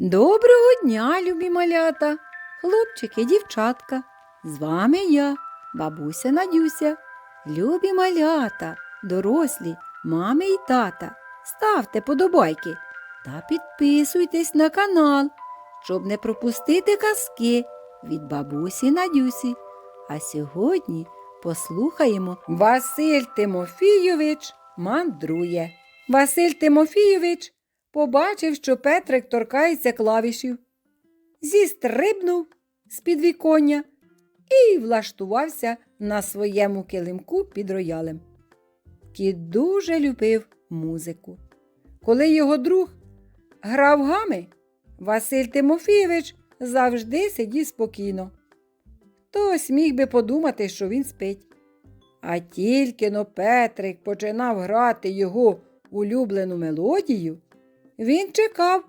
Доброго дня, любі малята, хлопчики, дівчатка. З вами я, бабуся Надюся. Любі малята, дорослі, мами і тата. Ставте подобайки та підписуйтесь на канал, щоб не пропустити казки від бабусі Надюсі. А сьогодні послухаємо Василь Тимофійович мандрує. Василь Тимофійович побачив, що Петрик торкається клавішів, зістрибнув з під віконня і влаштувався на своєму килимку під роялем. Кіт дуже любив музику. Коли його друг грав гами, Василь Тимофійович завжди сидів спокійно. Хтось міг би подумати, що він спить. А тільки но Петрик починав грати його улюблену мелодію, він чекав,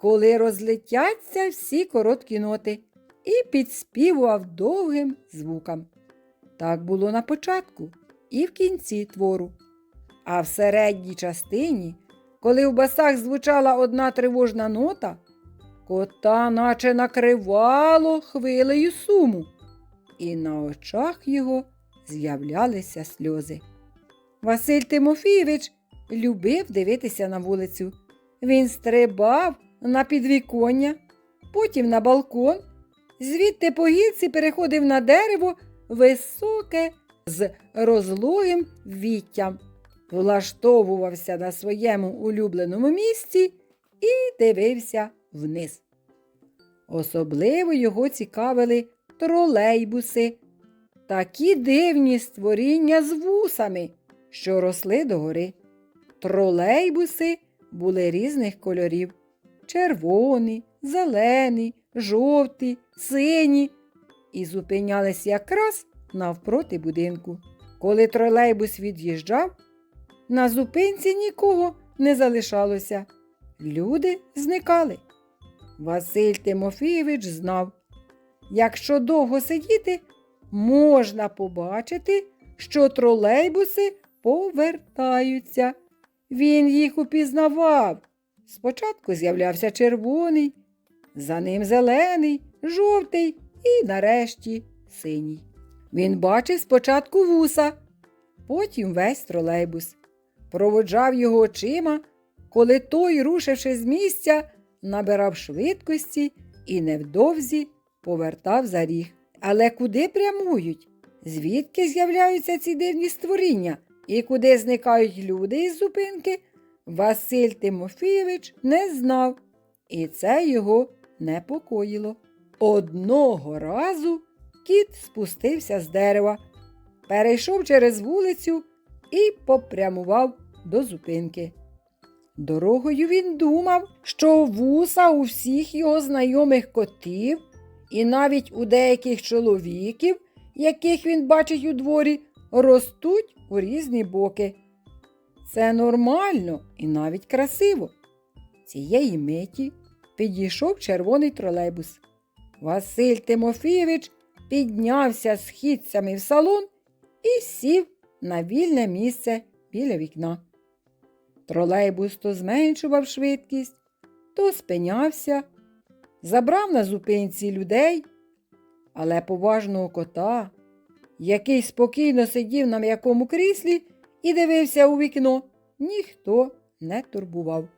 коли розлетяться всі короткі ноти, і підспівував довгим звукам. Так було на початку і в кінці твору. А в середній частині, коли в басах звучала одна тривожна нота, кота наче накривало хвилею суму, і на очах його з'являлися сльози. Василь Тимофійович любив дивитися на вулицю. Він стрибав на підвіконня, потім на балкон, звідти по гілці переходив на дерево високе з розлогим віттям, влаштовувався на своєму улюбленому місці і дивився вниз. Особливо його цікавили тролейбуси, такі дивні створіння з вусами, що росли догори. Тролейбуси були різних кольорів червоні, зелені, жовті, сині, і зупинялись якраз навпроти будинку. Коли тролейбус від'їжджав, на зупинці нікого не залишалося. Люди зникали. Василь Тимофійович знав, якщо довго сидіти, можна побачити, що тролейбуси повертаються. Він їх упізнавав. Спочатку з'являвся червоний, за ним зелений, жовтий і нарешті синій. Він бачив спочатку вуса, потім весь тролейбус. Проводжав його очима, коли той, рушивши з місця, набирав швидкості і невдовзі повертав за ріг. Але куди прямують? Звідки з'являються ці дивні створіння? І куди зникають люди із зупинки, Василь Тимофійович не знав, і це його непокоїло. Одного разу кіт спустився з дерева, перейшов через вулицю і попрямував до зупинки. Дорогою він думав, що вуса у всіх його знайомих котів, і навіть у деяких чоловіків, яких він бачить у дворі, ростуть у різні боки. Це нормально і навіть красиво. Цієї миті підійшов червоний тролейбус. Василь Тимофійович піднявся східцями в салон і сів на вільне місце біля вікна. Тролейбус то зменшував швидкість, то спинявся, забрав на зупинці людей, але поважного кота, який спокійно сидів на м'якому кріслі і дивився у вікно, ніхто не турбував.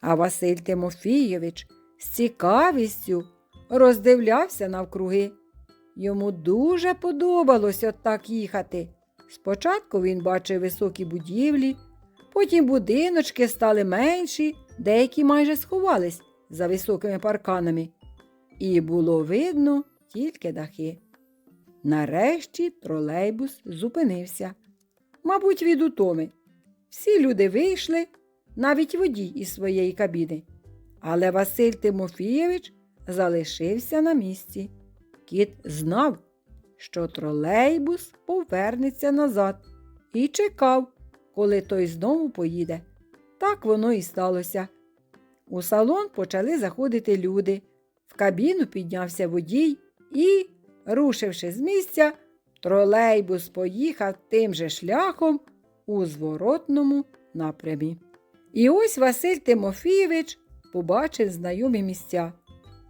А Василь Тимофійович з цікавістю роздивлявся навкруги. Йому дуже подобалось отак їхати. Спочатку він бачив високі будівлі, потім будиночки стали менші, деякі майже сховались за високими парканами, і було видно тільки дахи. Нарешті тролейбус зупинився. Мабуть, від утоми. Всі люди вийшли, навіть водій із своєї кабіни. Але Василь Тимофійович залишився на місці. Кіт знав, що тролейбус повернеться назад і чекав, коли той знову поїде. Так воно і сталося. У салон почали заходити люди. В кабіну піднявся водій і, рушивши з місця, тролейбус поїхав тим же шляхом у зворотному напрямі. І ось Василь Тимофійович побачив знайомі місця,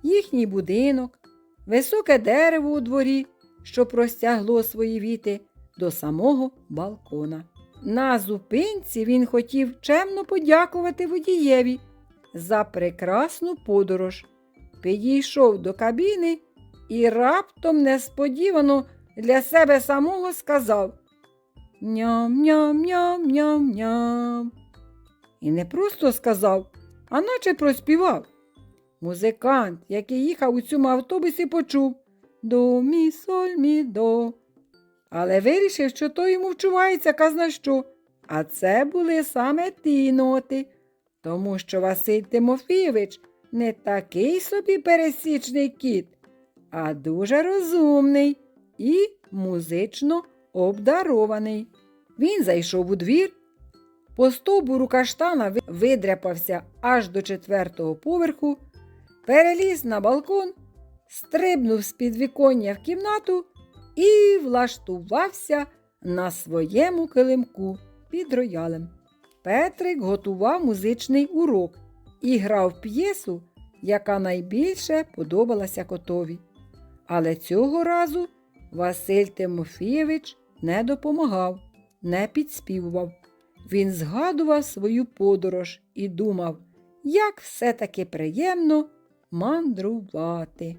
їхній будинок, високе дерево у дворі, що простягло свої віти до самого балкона. На зупинці він хотів чемно подякувати водієві за прекрасну подорож. Підійшов до кабіни і раптом несподівано для себе самого сказав Ням-ням-ням-ням-ням. І не просто сказав, а наче проспівав. Музикант, який їхав у цьому автобусі, почув до мі соль мі до. Але вирішив, що то йому вчувається казна що. А це були саме ті ноти, тому що Василь Тимофійович не такий собі пересічний кіт, а дуже розумний і музично обдарований. Він зайшов у двір, по стовбуру каштана видряпався аж до четвертого поверху, переліз на балкон, стрибнув з підвіконня в кімнату і влаштувався на своєму килимку під роялем. Петрик готував музичний урок і грав п'єсу, яка найбільше подобалася котові. Але цього разу Василь Тимофійович не допомагав, не підспівував. Він згадував свою подорож і думав, як все-таки приємно мандрувати.